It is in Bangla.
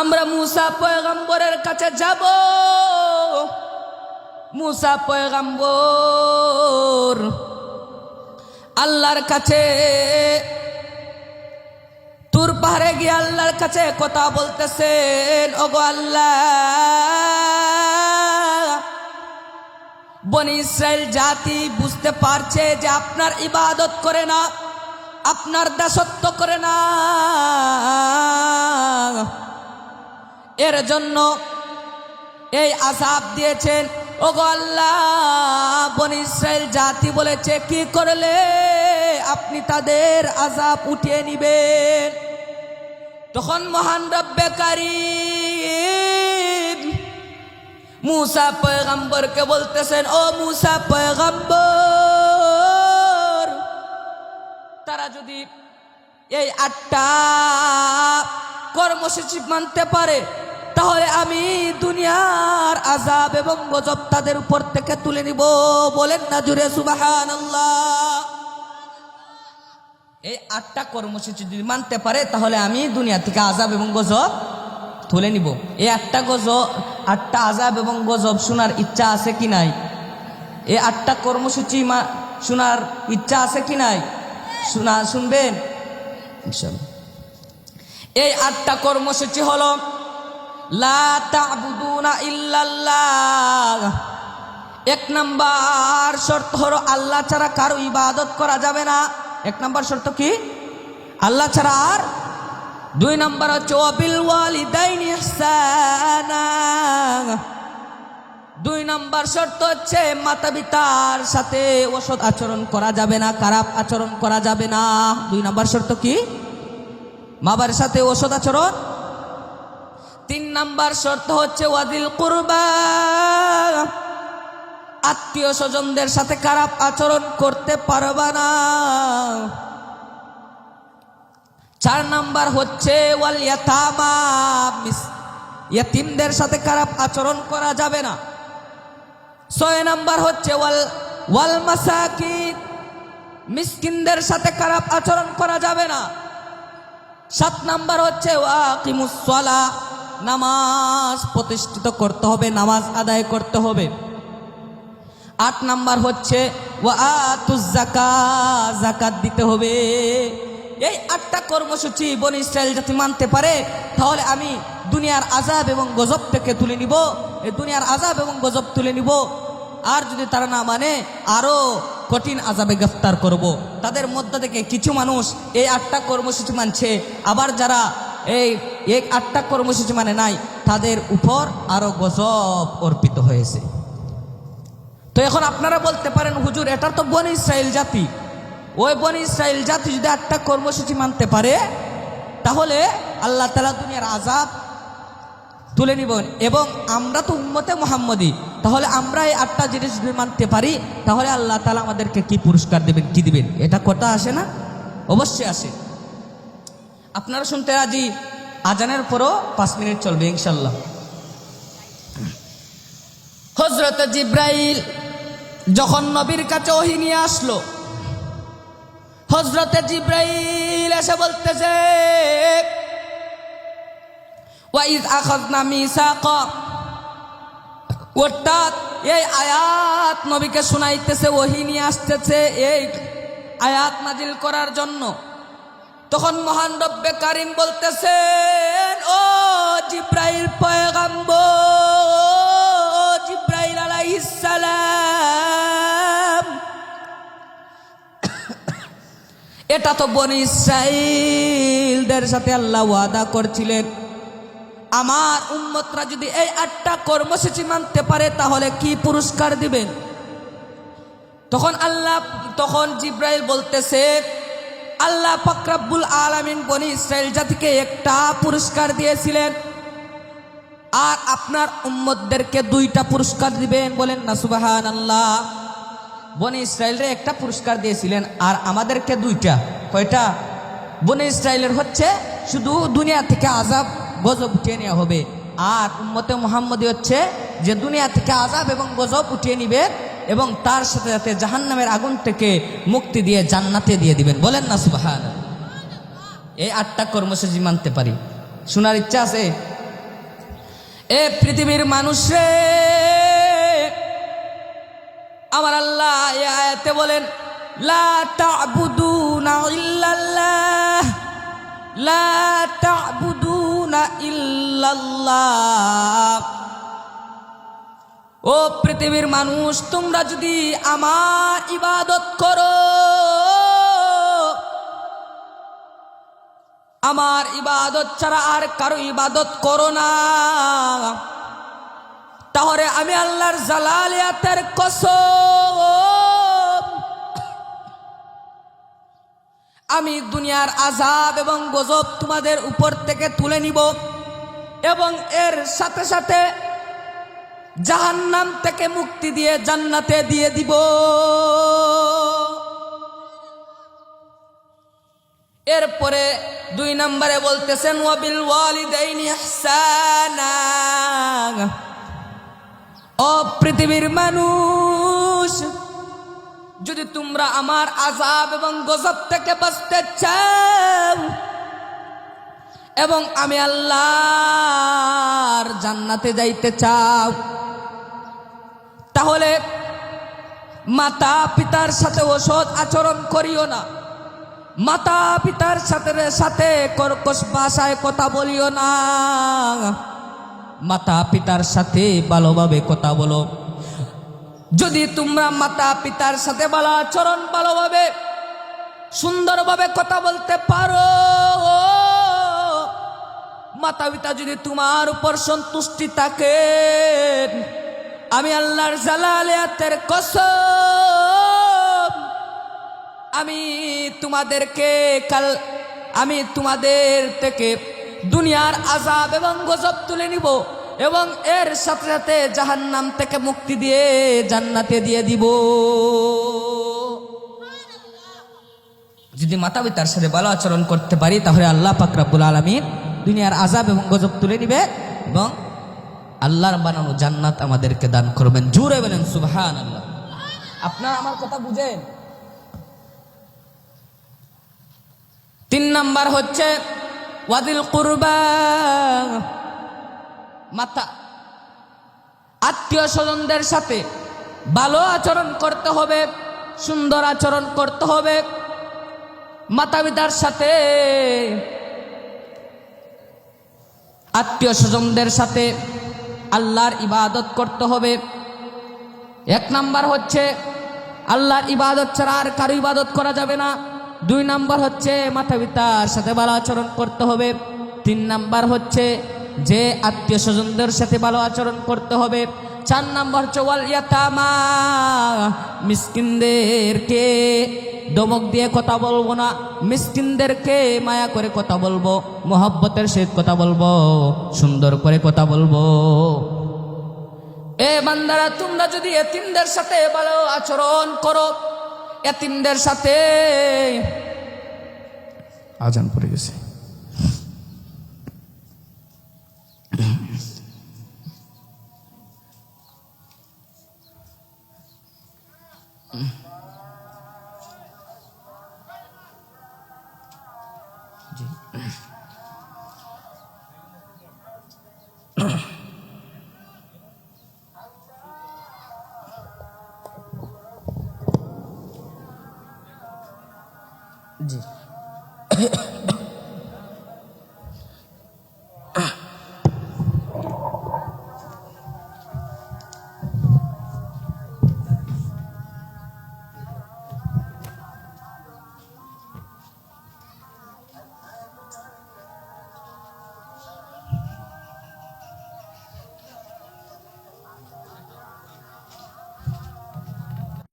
আমরা মুসা পয়গম্বরের কাছে যাব। মুসা পয়গম্বর আল্লাহর কাছে তুর পাহাড়ে গিয়ে আল্লাহর কাছে কথা বলতেছেন, ওগো আল্লাহ, বনি ইসরায়েল জাতি বুঝতে পারছে যে আপনার ইবাদত করে না, আপনার দাসত্ব করে না। এর জন্য এই আসাব দিয়েছেন। ও গো আল্লাহ, বনি ইসরায়েল জাতি বলেছে, কি করলে আপনি তাদের আজাব উঠিয়ে নিবেন? তখন মহান রব্বে কারিম মুসা পয়গম্বরকে বলতেছেন, ও মুসা পয়গম্বর, তারা যদি এই আটটা কর্মসূচি মানতে পারে তাহলে আমি দুনিয়ার আজাব এবং গজব তাদের উপর থেকে তুলে নিব। বলেন না জুড়ে সুবাহান এই আটটা কর্মসূচি যদি মানতে পারে, তাহলে আমি দুনিয়া থেকে আজাব এবং গজব তুলে নিব। এই আটটা গজব, আটটা আজাব এবং গজব শোনার ইচ্ছা আছে কি নাই? এই আটটা কর্মসূচি শোনার ইচ্ছা আছে কি নাই? শোনা, শুনবেন। এই আটটা কর্মসূচি হলো এক নাম্বার শর্ত হলো আল্লাহ ছাড়া কারও ইবাদত করা যাবে না। এক নাম্বার শর্ত কি? আল্লাহ ছাড়া আর? দুই নাম্বার হচ্ছে অবিল দুই নাম্বার শর্ত হচ্ছে মাতা পিতার সাথে ওষুধ আচরণ করা যাবে না, খারাপ আচরণ করা যাবে না। দুই নাম্বার শর্ত কি? বাবার সাথে ওষুধ আচরণ তিন নাম্বার শর্ত হচ্ছে ওয়াদিল কুরবা। আত্মীয় স্বজনদের সাথে খারাপ আচরণ করতে পারবা না। চার নাম্বার হচ্ছে ওয়াল সাথে খারাপ আচরণ করা যাবে না। ছয় নাম্বার হচ্ছে ওয়াল ওয়াল মাসাকিন, মিসকিনদের সাথে খারাপ আচরণ করা যাবে না। সাত নাম্বার হচ্ছে ওয়াকিমুসলা নামাজ প্রতিষ্ঠিত করতে হবে, নামাজ আদায় করতে হবে। আট নাম্বার হচ্ছে জাকাত দিতে হবে। এই আটটা কর্মসূচি বন ইসরায়েল যদি মানতে পারে, তাহলে আমি দুনিয়ার আজাব এবং গজব থেকে তুলে নিব। এই দুনিয়ার আজাব এবং গজব তুলে নিব। আর যদি তারা না মানে আরও কঠিন আজাবে গ্রেফতার করব। তাদের মধ্যে থেকে কিছু মানুষ এই আটটা কর্মসূচি মানছে। আবার যারা এই এক আটটা কর্মসূচি মানে নাই, তাদের উপর আরও গজব অর্পিত হয়েছে। তো এখন আপনারা বলতে পারেন, হুজুর, এটা তো বন ইসরায়েল জাতি। ওই বন ইসরায়েল জাতি যদি আটটা কর্মসূচি মানতে পারে, তাহলে আল্লাহ তালা দুনিয়ার আজাব তুলে নিব এবং আমরা তো উম্মতে মোহাম্মদী, তাহলে আমরা এই আটটা জিনিস যদি মানতে পারি, তাহলে আল্লাহ তালা আমাদেরকে কি পুরস্কার দেবেন, কি দিবেন? এটা কথা আসে না? অবশ্যই আসে। আপনারা শুনতে রাজি? আজানের পরও পাঁচ মিনিট চলবে, ইনশাল্লাহ। হজরত জিব্রাইল যখন নবীর কাছে ওহি নিয়ে আসলো হজরতে জিব্রাইল এসে বলতেছে, ওয়াইজ আখাযনা মিসাকা। অর্থাৎ এই আয়াত নবীকে শুনাইতেছে, ওহি নিয়ে আসতেছে, এই আয়াত নাজিল করার জন্য। তখন মহান রব্বে কারিম বলতেছেন, ও জিব্রাইল পয়গাম্বর, জিব্রাইল আলাইহিস সালাম, এটা তো বনি ইসরাইলদের সাথে আল্লাহ ওয়াদা করছিলেন। আমার উম্মতরা যদি এই আটটা কর্মসূচি মানতে পারে, তাহলে কি পুরস্কার দিবেন? তখন আল্লাহ, তখন জিব্রাইল বলতেছে আল্লাহ ফকরাবুল আলামিন বনি ইসরায়েল জাতিকে একটা পুরস্কার দিয়েছিলেন। আর আপনার উম্মতদেরকে দুইটা পুরস্কার দিবেন বলেন না সুবাহান আল্লাহ বনি ইসরায়েলরে একটা পুরস্কার দিয়েছিলেন আর আমাদেরকে দুইটা। কয়টা? বনি ইসরায়েলের হচ্ছে শুধু দুনিয়া থেকে আজাব গজব উঠিয়ে নেওয়া হবে। আর উম্মতে মোহাম্মদী হচ্ছে যে দুনিয়া থেকে আজাব এবং গজব উঠিয়ে নিবে এবং তার সাথে সাথে জাহান্নামের আগুন থেকে মুক্তি দিয়ে জান্নাতে দিয়ে দিবেন। বলেন না সুবাহান এই আটটা কর্মসূচি মানতে পারি। শোনার ইচ্ছা আছে? এ পৃথিবীর মানুষ আমার আল্লাহ এ আয়াতে বলেন লা তা'বুদুনা ইল্লাল্লাহ। ও পৃথিবীর মানুষ, তোমরা যদি আমার ইবাদত করো, আমার ইবাদত ছাড়া আর কারও ইবাদত করো না। তাহলে আমি আল্লাহর জালালিয়াতের কসম, আমি দুনিয়ার আজাব এবং গজব তোমাদের উপর থেকে তুলে নিব এবং এর সাথে সাথে জাহান্নাম থেকে মুক্তি দিয়ে জান্নাতে দিয়ে দিব। এরপরে দুই নম্বরে বলতেছেন, ওয়াবিল ওয়ালিদাইনি ইহসানা। ও পৃথিবীর মানুষ, যদি তোমরা আমার আজাব এবং গজব থেকে বাঁচতে চাও, এবং আমি আল্লাহর জান্নাতে যাইতে চাও তাহলে মাতা পিতার সাথে ওষুধ আচরণ করিও না। মাতা পিতার সাথে সাথে কর্কশ ভাষায় কথা বলিও না। মাতা পিতার সাথে ভালোভাবে কথা বলো। যদি তোমরা মাতা পিতার সাথে ভালো আচরণ, ভালোভাবে, সুন্দরভাবে কথা বলতে পারো। মাতা পিতা যদি তোমার উপর সন্তুষ্টি থাকে আমি আল্লাহর জালালিয়াতের কসম। আমি তোমাদেরকে কাল, আমি তোমাদের থেকে দুনিয়ার আজাব এবং গজব তুলে নিব এবং এর সাথে সাথে জাহান্নাম থেকে মুক্তি দিয়ে জান্নাতে দিয়ে দিব। যদি মাতা পিতার সাথে ভালো আচরণ করতে পারি, তাহলে আল্লাহ পাকরাবুল আলমিন দুনিয়ার আজাব এবং গজব তুলে নিবে এবং আল্লাহর বানানো জান্নাত আমাদেরকে দান করবেন। জুড়ে বলেন সুবহান আল্লাহ আপনার আমার কথা বুঝেন? তিন নাম্বার হচ্ছে, ওয়াদিল কুরবা। মাতা আত্মীয় স্বজনদের সাথে ভালো আচরণ করতে হবে, সুন্দর আচরণ করতে হবে। মাতা পিতার সাথে আত্মীয় স্বজনদের সাথে আল্লাহর ইবাদত করতে হবে। এক নাম্বার হচ্ছে, আল্লাহর ইবাদত ছাড়া আর কারও ইবাদত করা যাবে না। দুই নাম্বার হচ্ছে, মাতা পিতার সাথে ভালো আচরণ করতে হবে। তিন নাম্বার হচ্ছে, যে আত্মীয় স্বজনদের সাথে ভালো আচরণ করতে হবে। চার নাম্বার হচ্ছে, ওয়াল ইয়াতামা, মিসকিনদেরকে দমক দিয়ে কথা বলব না। মিসকিনদেরকে মায়া করে কথা বলব, মোহব্বতের সহিত কথা বলব, সুন্দর করে কথা বলব। এ বান্দারা, তোমরা যদি এতিমদের সাথে ভালো আচরণ করো, এতিমদের সাথে আজান পড়ে গেছে।